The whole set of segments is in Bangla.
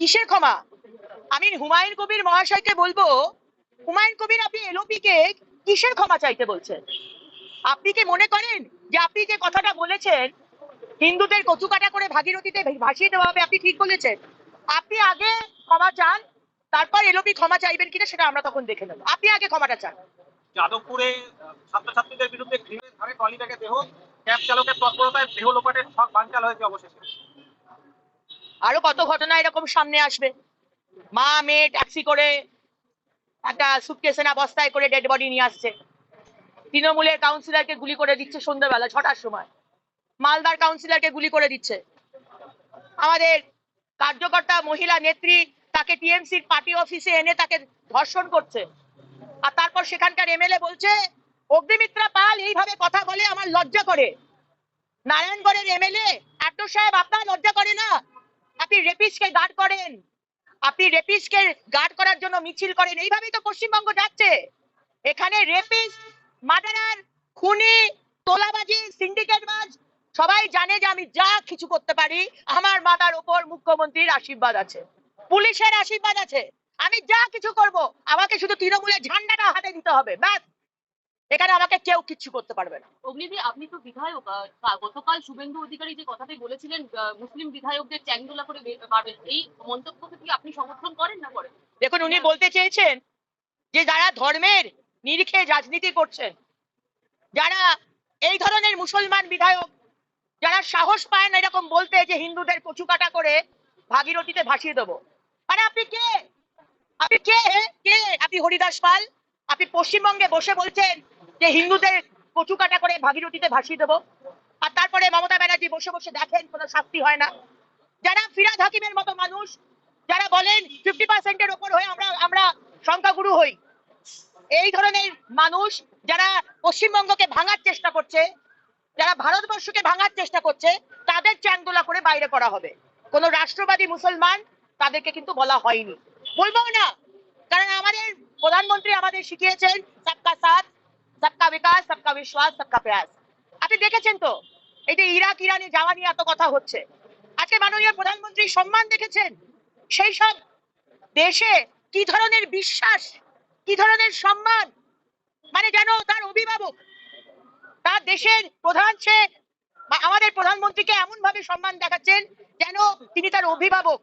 কিসের ক্ষমা? আমি হুমায়ুন কবির মহাশয়কে বলব হুমায়ুন কবির আপনি এলওপি কে কিসের ক্ষমা চাইতে বলছেন? আপনি কি মনে করেন যে আপনি যে কথাটা বলেছেন হিন্দুদের কচুকাটা করে ভাগীরথীতে ভাসিয়ে দেওয়া হবে আপনি ঠিক বলেছেন। আপনি আগে ক্ষমা চান তারপর এলওপি ক্ষমা চাইবেন কিনা সেটা আমরা তখন দেখে নেব। আপনি আগে ক্ষমাটা চান। যাদবপুরে ছাত্রছাত্রীদের বিরুদ্ধে ঘৃণের ধারে ট্রলি ব্যাগে দেহ ক্যাব চালকের তৎপরতায় দেহ লোপাটের সব বানচাল হয়েছে অবশেষে। আরও কত ঘটনা এরকম সামনে আসবে? মা, মেয়ে ট্যাক্সি করে একটা সুটকেসে না বস্তায় করে ডেড বডি নিয়ে আসছে। তৃণমূলের কাউন্সিলরকে গুলি করে দিচ্ছে সন্ধ্যাবেলা, ছটার সময়। মালদার কাউন্সিলরকে গুলি করে দিচ্ছে। আমাদের কার্যকর্তা, মহিলা, নেত্রী তাকে টিএমসির পার্টি অফিসে এনে তাকে ধর্ষণ করছে। আর তারপর সেখানকার এমএলএ বলছে, অগ্নিমিত্রা পাল এইভাবে কথা বলে আমার লজ্জা করে। নারায়ণগড়ের এমএলএ এত সাহেব আপনার লজ্জা করে না? গার্ড করেন। আপনি গার্ড করার জন্য মিছিল করেন। এইভাবেই তো পশ্চিমবঙ্গ যাচ্ছে। এখানে খুনি, তোলাবাজি সিন্ডিকেটবাজ সবাই জানে যে আমি যা কিছু করতে পারি, আমার মাথার উপর মুখ্যমন্ত্রীর আশীর্বাদ আছে। পুলিশের আশীর্বাদ আছে। আমি যা কিছু করব, আমাকে শুধু তৃণমূলের ঝান্ডাটা হাতে দিতে হবে, ব্যাস। এখানে আমাকে কেউ কিচ্ছু করতে পারবে না। অগ্নিদি আপনি তো বিধায়ক গতকাল শুভেন্দু অধিকারী যে কথাটি বলেছিলেন মুসলিম বিধায়কদের চ্যাংদোলা করে মারবেন এই মন্তব্যকে কি আপনি সমর্থন করেন না করেন? দেখুন উনি বলতে চেয়েছেন যে যারা ধর্মের নিরিখে রাজনীতি করছেন যারা এই ধরনের মুসলমান বিধায়ক যারা সাহস পায় না এরকম বলতে যে হিন্দুদের কচু কাটা করে ভাগীরথীতে ভাসিয়ে দেবো। মানে আপনি কে? আপনি কে? কে? আপনি হরিদাস পাল? আপনি পশ্চিমবঙ্গে বসে বলছেন যে হিন্দুদের কচু কাটা করে ভাগীরথীতে ভাসিয়ে দেবো। আর তারপরে মমতা ব্যানার্জি বসে বসে দেখেন, কোনো শাস্তি হয় না। যারা ফিরাদ হাকিমের মতো মানুষ, যারা বলেন ফিফটি পার্সেন্টের ওপর হয়ে আমরা আমরা সংখ্যাগুরু হই, এই ধরনের মানুষ যারা পশ্চিমবঙ্গকে ভাঙার চেষ্টা করছে, যারা ভারতবর্ষকে ভাঙার চেষ্টা করছে, তাদের চ্যাংদোলা করে বাইরে করা হবে। কোন রাষ্ট্রবাদী মুসলমান তাদেরকে কিন্তু বলা হয়নি। বলব না, কারণ আমাদের প্রধানমন্ত্রী আমাদের শিখিয়েছেন সবকা সাথ সবকা বিকাশ সবকা বিশ্বাস সবকা প্রয়াস আপনি দেখেছেন তো? এই যে ইরাক, ইরানি যাওয়া নিয়ে এত কথা হচ্ছে। আজকে মাননীয় প্রধানমন্ত্রী সম্মান দেখেছেন? সেই সব দেশে কি ধরনের বিশ্বাস, কি ধরনের সম্মান? মানে যেন তার অভিভাবক, তার দেশের প্রধান সে আমাদের প্রধানমন্ত্রীকে এমন ভাবে সম্মান দেখাচ্ছেন যেন তিনি তার অভিভাবক।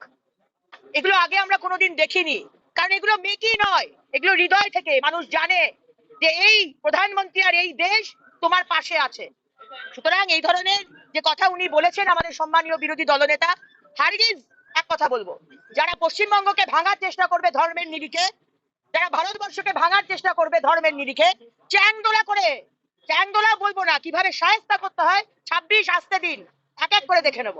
এগুলো আগে আমরা কোনোদিন দেখিনি। কারণ এগুলো মেকি নয়। এগুলো হৃদয় থেকে মানুষ জানে। যে এই প্রধানমন্ত্রী আর এই দেশ তোমার পাশে আছে। সুতরাং এই ধরনের যে কথা উনি বলেছেন আমাদের সম্মানীয় বিরোধী দলনেতা হারগিজ এক কথা বলব। যারা পশ্চিমবঙ্গকে ভাঙার চেষ্টা করবে ধর্মের নিরিখে, যারা ভারতবর্ষকে ভাঙার চেষ্টা করবে ধর্মের নিরিখে, চ্যাংদোলা করে, চ্যাংদোলা বলব না, কীভাবে সায়স্তা করতে হয়, ছাব্বিশ আসতে দিন, এক এক করে দেখে নেব।